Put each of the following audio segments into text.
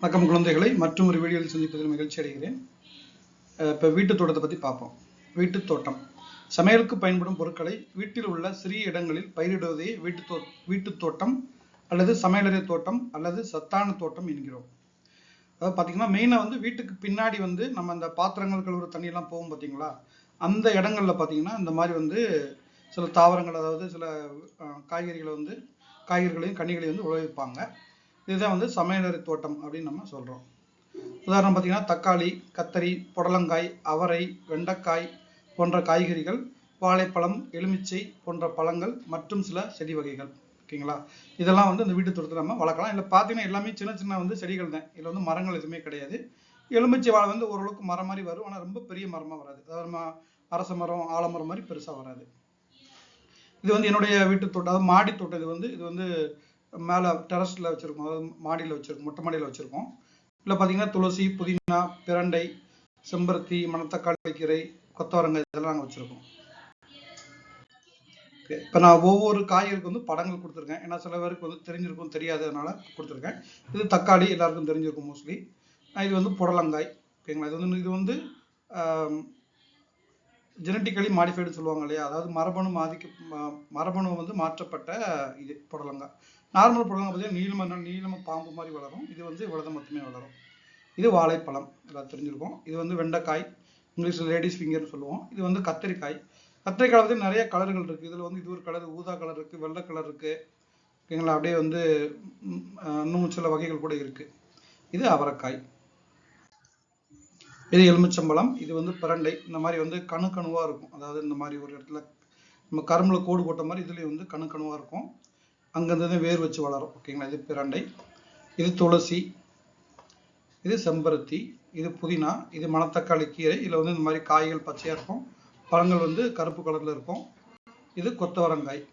வணக்கம் குழந்தைகளை மற்றும் ஒரு வீடியோவில் சந்திப்பதில் மகிழ்ச்சி அடைகிறேன். இப்போ வீட்டு தோட்டத்தை பற்றி பார்ப்போம். வீட்டு தோட்டம். சமையலுக்கு பயன்படும் பொருட்களை வீட்டில் உள்ள சிறிய இடங்களில் பயிரிடுவதே வீட்டு தோ வீட்டு தோட்டம் அல்லது சமையலறை தோட்டம் அல்லது சத்தான தோட்டம் என்கிறோம். அதாவது பார்த்தீங்கன்னா மெயினாக வந்து வீட்டுக்கு பின்னாடி வந்து நம்ம அந்த பாத்திரங்கள் கழுவுற தண்ணியெல்லாம் போகும் பார்த்தீங்களா அந்த இடங்களில் பார்த்தீங்கன்னா இந்த மாதிரி வந்து சில தாவரங்கள் அதாவது சில காய்கறிகளை வந்து காய்கறிகளையும் கனிகளையும் வந்து உழவிப்பாங்க. இதுதான் வந்து சமையலறை தோட்டம் அப்படின்னு நம்ம சொல்கிறோம் உதாரணம் பார்த்தீங்கன்னா தக்காளி கத்தரி புடலங்காய் அவரை வெண்டைக்காய் போன்ற காய்கறிகள் வாழைப்பழம் எலுமிச்சை போன்ற பழங்கள் மற்றும் சில செடி வகைகள். ஓகேங்களா? இதெல்லாம் வந்து இந்த வீட்டு தோட்டத்தில் நம்ம வளர்க்கலாம். இல்லை பார்த்தீங்கன்னா எல்லாமே சின்ன சின்ன வந்து செடிகள் தான். இதில் வந்து மரங்கள் எதுவுமே கிடையாது. எலுமிச்சை வாழை வந்து ஓரளவுக்கு மரம் மாதிரி வரும். ஆனால் ரொம்ப பெரிய மரமாக வராது. அதாவது நம்ம அரச மரம் ஆலமரம் மாதிரி பெருசாக வராது. இது வந்து என்னுடைய வீட்டு தோட்டம். அதாவது மாடி தோட்டம். இது வந்து இது வந்து மேலே டெரஸில் வச்சுருக்கோம். அதாவது மாடியில் வச்சுருக்கோம். மொட்டை மாடியில் வச்சுருக்கோம். இல்லை பார்த்தீங்கன்னா துளசி புதினா பிரண்டை செம்பருத்தி மணத்தக்காளி கீரை கொத்தவரங்காய் இதெல்லாம் நாங்கள் வச்சுருக்கோம். இப்போ நான் ஒவ்வொரு காய்கறிக்கு வந்து படங்கள் கொடுத்துருக்கேன். ஏன்னா சில பேருக்கு வந்து தெரிஞ்சிருக்கும் தெரியாததுனால கொடுத்துருக்கேன். இது தக்காளி எல்லாருக்கும் தெரிஞ்சிருக்கும் மோஸ்ட்லி இது வந்து புடலங்காய். ஓகேங்களா? இது வந்து இது வந்து ஜெனட்டிக்கலி மாடிஃபைடுன்னு சொல்லுவாங்க இல்லையா? அதாவது மரபணு மாதிக்க மரபணு வந்து மாற்றப்பட்ட இது புடலங்காய். நார்மல் புடலங்காய் பார்த்தீங்கன்னா நீளம நீளம பாம்பு மாதிரி வளரும். இது வந்து இவ்வளவு மட்டுமே வளரும். இது வாழைப்பழம் எல்லாம் தெரிஞ்சிருக்கும். இது வந்து வெண்டைக்காய் இங்கிலீஷில் லேடிஸ் ஃபிங்கர்னு சொல்லுவோம். இது வந்து கத்திரிக்காய். கத்திரிக்காய் வந்து நிறைய கலர்கள் இருக்குது இதில் வந்து இது ஒரு கலர் ஊதா கலர் இருக்குது வெள்ளை கலர் இருக்குது ஓகேங்களா? அப்படியே வந்து இன்னும் சில வகைகள் கூட இருக்குது இது அவரைக்காய். இது எலுமிச்சம்பழம் இது வந்து பிரண்டை. இந்த மாதிரி வந்து கணு கணுவாக இருக்கும். அதாவது இந்த மாதிரி ஒரு இடத்துல நம்ம கரும்பில் கோடு போட்ட மாதிரி இதுலேயும் வந்து கணு கணுவாக இருக்கும். அங்கேருந்து வேர் வச்சு வளரும். ஓகேங்களா? இது பிரண்டை. இது துளசி. இது செம்பருத்தி. இது புதினா. இது மணத்தக்காளி கீரை. இதில் வந்து இந்த மாதிரி காய்கள் பச்சையாக இருக்கும். பழங்கள் வந்து கருப்பு கலரில் இருக்கும். இது கொத்தவரங்காய்.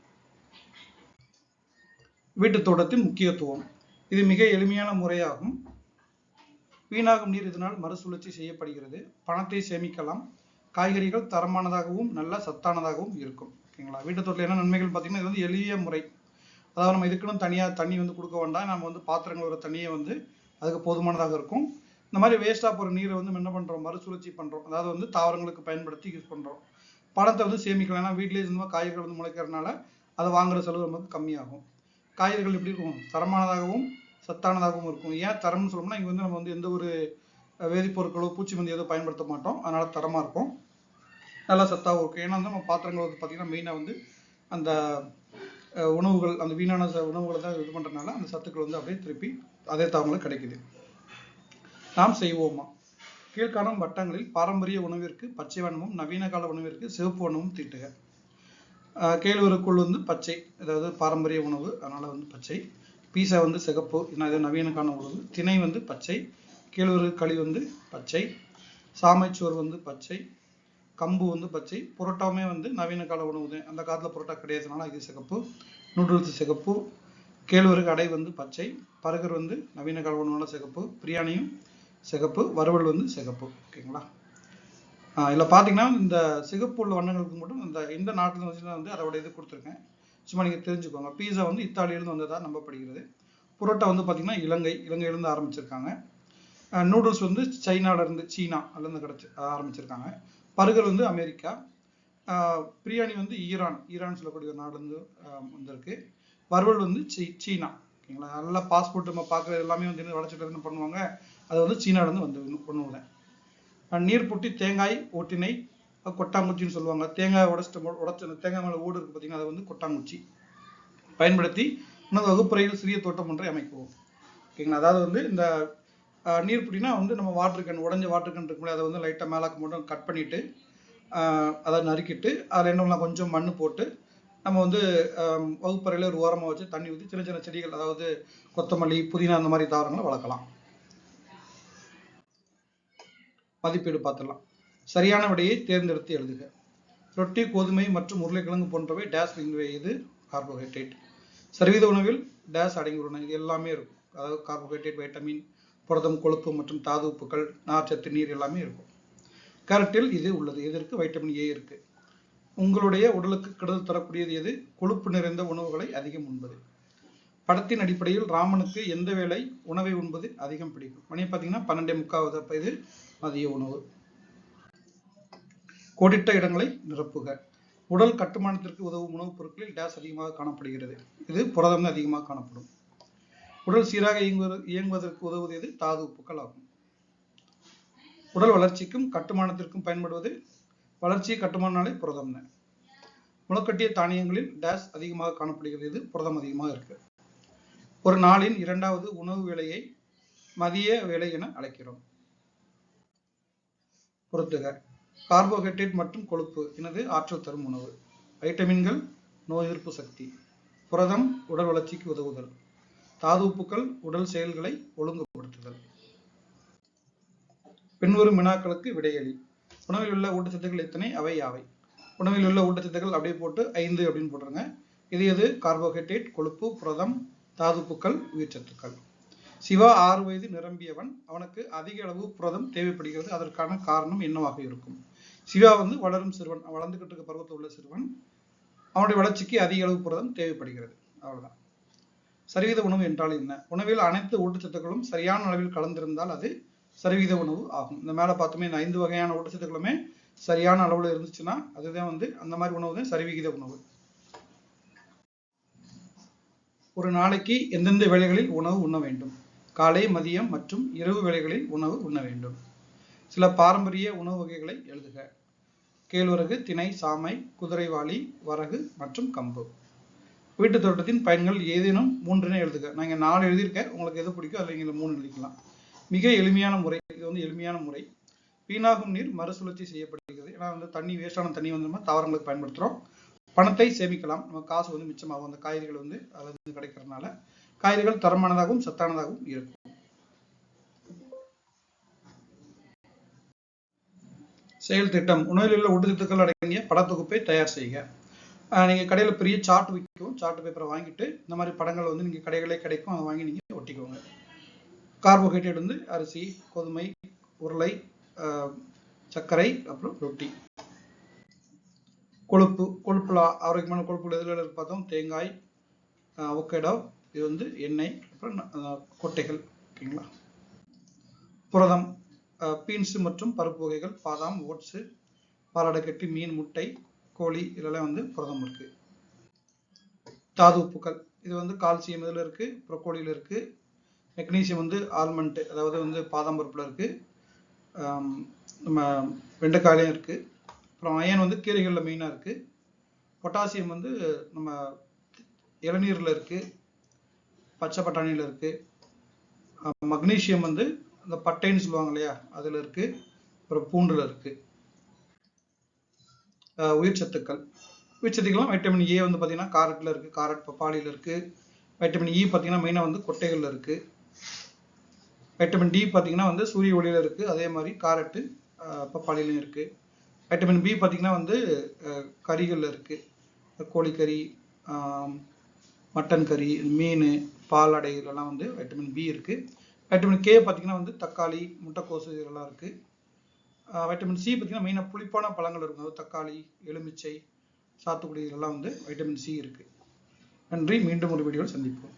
வீட்டு தோட்டத்தின் முக்கியத்துவம். இது மிக எளிமையான முறையாகும். வீணாகும் நீர் இதனால் மறுசுழற்சி செய்யப்படுகிறது. பணத்தை சேமிக்கலாம். காய்கறிகள் தரமானதாகவும் நல்ல சத்தானதாகவும் இருக்கும். ஓகேங்களா? வீட்டு தோட்டத்தில் என்ன நன்மைகள் பார்த்தீங்கன்னா இது வந்து எளிய முறை. அதாவது நம்ம இதுக்குன்னு தனியாக தண்ணி வந்து கொடுக்க வேண்டாம். நம்ம வந்து பாத்திரங்கள் வர தண்ணியை வந்து அதுக்கு போதுமானதாக இருக்கும். இந்த மாதிரி வேஸ்ட்டாக போகிற நீரை வந்து என்ன பண்ணுறோம் மறுசுழற்சி பண்ணுறோம் அதாவது வந்து தாவரங்களுக்கு பயன்படுத்தி யூஸ் பண்ணுறோம் பணத்தை வந்து சேமிக்கலாம். ஏன்னா வீட்டிலேயே இந்த மாதிரி காய்கறிகள் வந்து முளைக்கிறதுனால அதை வாங்குற செலவு நமக்கு கம்மியாகும். காய்கறிகள் எப்படி இருக்கும்? தரமானதாகவும் சத்தானதாகவும் இருக்கும். ஏன் தரம்னு சொல்லணும்னா இங்கே வந்து நம்ம வந்து எந்த ஒரு வேதிப்பொருட்களோ பூச்சி மருந்து எதுவும் பயன்படுத்த மாட்டோம். அதனால தரமாக இருக்கும். நல்லா சத்தாகவும் இருக்கும். ஏன்னா வந்து நம்ம பாத்திரங்கள் வந்து பார்த்தீங்கன்னா மெயினாக வந்து அந்த உணவுகள் அந்த வீணான உணவுகளை தான் இது பண்ணுறதுனால அந்த சத்துக்கள் வந்து அப்படியே திருப்பி அதே தாவங்களுக்கு கிடைக்குது. நாம் செய்வோமா? கீழ்காணும் வட்டங்களில் பாரம்பரிய உணவிற்கு பச்சை வண்ணமும் நவீன கால உணவிற்கு சிவப்பு வண்ணமும் தீட்டுக. கேழ்வருக்குள் கேழ்வரகுள் வந்து பச்சை அதாவது பாரம்பரிய உணவு. அதனால வந்து பச்சை. பீசா வந்து சிகப்பு ஏன்னா இது நவீனக்கான உணவு திணை வந்து பச்சை கேழ்வரகு களி வந்து பச்சை சாமைச்சோறு வந்து பச்சை கம்பு வந்து பச்சை. புரோட்டாவுமே வந்து நவீன கால உணவு தான். அந்த காலத்தில் புரோட்டா கிடையாதுனால இது சிகப்பு. நூடுல்ஸ் சிகப்பு. கேழ்வரகு அடை வந்து பச்சை. பருகர் வந்து நவீன கால உணவுனால சிகப்பு. பிரியாணியும் சிகப்பு. வறுவல் வந்து சிகப்பு. ஓகேங்களா? இதில் பார்த்தீங்கன்னா இந்த சிகப்பு உள்ள வண்ணங்களுக்கு மட்டும் இந்த இந்த நாட்டுல வச்சுதான் வந்து அதோட இது கொடுத்துருக்கேன். சும்மா நீங்கள் தெரிஞ்சுக்கோங்க. பீஸா வந்து இத்தாலியிலேருந்து வந்ததாக நம்பப்படுகிறது. புரோட்டா வந்து பார்த்திங்கன்னா இலங்கை இலங்கையிலேருந்து ஆரம்பிச்சிருக்காங்க. நூடுல்ஸ் வந்து சைனாவிலேருந்து சீனா அதுலேருந்து கிடச்சி ஆரம்பிச்சிருக்காங்க. பருகல் வந்து அமெரிக்கா. பிரியாணி வந்து ஈரான் ஈரான் சொல்லக்கூடிய ஒரு நாடுல வந்திருக்கு. வறுவல் வந்து சீ சீனா. ஓகேங்களா? நல்லா பாஸ்போர்ட் நம்ம பார்க்குறது எல்லாமே வந்து என்ன வடச்சிட்டு என்ன பண்ணுவாங்க? அது வந்து சீனாவிலேருந்து வந்து பண்ணுவாங்க அஹ் நீர் புட்டி தேங்காய் ஓட்டினை கொட்டாங்குச்சின்னு சொல்லுவாங்க. தேங்காய் உடச்சிட்டு உடச்ச தேங்காய் மேலே ஓடு இருக்கு பார்த்தீங்கன்னா அதை வந்து கொட்டாங்குச்சி. பயன்படுத்தி உணவு வகுப்பறையில் சிறிய தோட்டம் ஒன்றை அமைக்கவும். ஓகேங்களா? அதாவது வந்து இந்த நீர் புட்டினா வந்து நம்ம வாட்டர் கேன் உடஞ்ச வாட்டர் கேன் இருக்கும்போது அதை வந்து லைட்டாக மேலாக்க மட்டும் கட் பண்ணிட்டு அதை நறுக்கிட்டு அதில் என்ன கொஞ்சம் மண் போட்டு நம்ம வந்து வகுப்பறையில் ஒரு ஓரமாக வச்சு தண்ணி ஊற்றி சின்ன சின்ன செடிகள் அதாவது கொத்தமல்லி புதினா அந்த மாதிரி தாவரங்களை வளர்க்கலாம். மதிப்பீடு பார்த்துடலாம். சரியான விடையை தேர்ந்தெடுத்து எழுதுக. ரொட்டி கோதுமை மற்றும் உருளைக்கிழங்கு போன்றவை டேஸ் இது கார்போஹைட்ரேட் சர்வீத உணவில் டேஸ் அடங்கியுள்ளன. இது எல்லாமே இருக்கும். அதாவது கார்போஹைட்ரேட் வைட்டமின் புரதம் கொழுப்பு மற்றும் தாது உப்புக்கள் நார்ச்சத்து நீர் எல்லாமே இருக்கும். கேரட்டில் இது உள்ளது. இதற்கு வைட்டமின் ஏ இருக்கு. உங்களுடைய உடலுக்கு கெடுதல் தரக்கூடியது எது? கொழுப்பு நிறைந்த உணவுகளை அதிகம் உண்பது. படத்தின் அடிப்படையில் ராமனுக்கு எந்த வேளை உணவை உண்பது அதிகம் பிடிக்கும்? மணி பார்த்தீங்கன்னா பன்னெண்டே முக்காவது அப்போ இது மதிய உணவு. கோடிட்ட இடங்களை நிரப்புக. உடல் கட்டுமானத்திற்கு உதவும் உணவுப் பொருட்களில் டேஸ் அதிகமாக காணப்படுகிறது. இது புரதம் அதிகமாக காணப்படும். உடல் சீராக இயங்குவது இயங்குவதற்கு உதவுவது எது? தாது உப்புக்கள் ஆகும். உடல் வளர்ச்சிக்கும் கட்டுமானத்திற்கும் பயன்படுவது வளர்ச்சி கட்டுமானாலே புரதம்னு. முளைக்கட்டிய தானியங்களில் டேஸ் அதிகமாக காணப்படுகிறது. இது புரதம் அதிகமாக இருக்கு. ஒரு நாளின் இரண்டாவது உணவு வேலையை மதிய வேலை என அழைக்கிறோம். பொறுத்துக கார்போஹைட்ரேட் மற்றும் கொழுப்பு எனது ஆற்றல் தரும் உணவு. வைட்டமின்கள் நோய் எதிர்ப்பு சக்தி. புரதம் உடல் வளர்ச்சிக்கு உதவுதல். தாது உப்புக்கள் உடல் செயல்களை ஒழுங்குபடுத்துதல். பின்வரும் வினாக்களுக்கு விடையளி உணவில் உள்ள ஊட்டச்சத்துக்கள் எத்தனை? அவை யாவை? உணவில் உள்ள ஊட்டச்சத்துக்கள் அப்படியே போட்டு ஐந்து அப்படின்னு போட்டுருங்க. இது எது? கார்போஹைட்ரேட் கொழுப்பு புரதம் தாதுப்புக்கள் உயிர்ச்சத்துக்கள். சிவா ஆறு வயது நிரம்பியவன். அவனுக்கு அதிக அளவு புரதம் தேவைப்படுகிறது. அதற்கான காரணம் என்னவாக இருக்கும்? சிவா வந்து வளரும் சிறுவன். வளர்ந்துகிட்டு இருக்க பருவத்தில் உள்ள சிறுவன். அவனுடைய வளர்ச்சிக்கு அதிக அளவு புரதம் தேவைப்படுகிறது. அவ்வளவுதான். சரிவித உணவு என்றால் என்ன? உணவில் அனைத்து ஊட்டச்சத்துக்களும் சரியான அளவில் கலந்திருந்தால் அது சரிவித உணவு ஆகும். இந்த மேல பார்த்தோமே இந்த ஐந்து வகையான ஊட்டச்சத்துக்களுமே சரியான அளவுல இருந்துச்சுன்னா அதுதான் வந்து அந்த மாதிரி உணவு தான் சரிவிகித உணவு. ஒரு நாளைக்கு எந்தெந்த வேளைகளில் உணவு உண்ண வேண்டும்? காலை மதியம் மற்றும் இரவு வேளைகளில் உணவு உண்ண வேண்டும். சில பாரம்பரிய உணவு வகைகளை எழுதுக. கேழ்வரகு திணை சாமை குதிரைவாளி வரகு மற்றும் கம்பு. வீட்டு தோட்டத்தின் பயன்கள் ஏதேனும் மூன்றினை எழுதுக. நான் இங்க நாலு எழுதியிருக்கேன். உங்களுக்கு எது பிடிக்கும் அதில் நீங்கள் மூணு எழுதிக்கலாம். மிக எளிமையான முறை. இது வந்து எளிமையான முறை. வீணாகும் நீர் மறுசுழற்சி செய்யப்படுகிறது. ஏன்னா வந்து தண்ணி வேஸ்டான தண்ணி வந்து நம்ம தாவரங்களுக்கு பயன்படுத்துகிறோம் பணத்தை சேமிக்கலாம். நம்ம காசு வந்து மிச்சமாகும். அந்த காய்கறிகள் வந்து அதில் வந்து கிடைக்கிறதுனால. காய்கறிகள் தரமானதாகவும் சத்தானதாகவும் இருக்கும். செயல் திட்டம். உணவில் உள்ள ஊட்டச்சத்துக்கள் அடங்கிய படத்தொகுப்பை தயார் செய்க. நீங்கள் கடையில் பெரிய சார்ட் விற்கும் சார்ட் பேப்பரை வாங்கிட்டு இந்த மாதிரி படங்கள் வந்து நீங்கள் கடைகளே கிடைக்கும் அதை வாங்கி நீங்கள் ஒட்டிக்கோங்க. கார்போஹைட்ரேட் வந்து அரிசி கோதுமை உருளை சர்க்கரை அப்புறம் ரொட்டி. கொழுப்பு கொழுப்புல ஆரோக்கியமான கொழுப்பு எதில் பார்த்தோம்? தேங்காய் ஒக்கேடோ இது வந்து எண்ணெய் அப்புறம் கொட்டைகள். ஓகேங்களா? புரதம். பீன்ஸு மற்றும் பருப்பு வகைகள் பாதாம் ஓட்ஸு பாலாடைக்கட்டி மீன் முட்டை கோழி இதெல்லாம் வந்து புரதம் இருக்குது தாது உப்புக்கள் இது வந்து கால்சியம் இதில் இருக்குது ப்ரொக்கோலியில் இருக்குது மெக்னீசியம் வந்து ஆல்மண்ட் அதாவது வந்து பாதாம் பருப்பில் இருக்குது நம்ம வெண்டைக்காயிலையும் இருக்குது அப்புறம் அயன் வந்து கீரைகளில் மெயினாக இருக்குது பொட்டாசியம் வந்து நம்ம இளநீரில் இருக்குது பச்சை பட்டாணியில் இருக்குது மக்னீசியம் வந்து இந்த பட்டைன்னு சொல்லுவாங்க இல்லையா அதில் இருக்கு. அப்புறம் பூண்டுல இருக்கு. உயிர் சத்துக்கள். உயிர் சத்துக்கள்லாம் வைட்டமின் ஏ வந்து பார்த்தீங்கன்னா காரட்டில் இருக்கு காரட் பப்பாளியில் இருக்கு. வைட்டமின் இ e பார்த்தீங்கன்னா மெயினாக வந்து கொட்டைகளில் இருக்கு. வைட்டமின் டி பார்த்தீங்கன்னா வந்து சூரிய ஒளியில இருக்கு அதே மாதிரி காரட்டு அஹ் பப்பாளிலையும் இருக்கு. வைட்டமின் பி பார்த்தீங்கன்னா வந்து அஹ் கறிகளில் இருக்கு. கோழிக்கறி மட்டன் கறி மீன் பால் அடைகளெல்லாம் வந்து வைட்டமின் பி இருக்கு. வைட்டமின் கே பார்த்தீங்கன்னா வந்து தக்காளி முட்டைக்கோசு இதெல்லாம் இருக்கு. வைட்டமின் சி பார்த்தீங்கன்னா மெயினாக புளிப்பான பழங்கள் இருக்கும். அதாவது தக்காளி எலுமிச்சை சாத்துக்குடி இதெல்லாம் வந்து வைட்டமின் சி இருக்கு. நன்றி. மீண்டும் ஒரு வீடியோவில் சந்திப்போம்.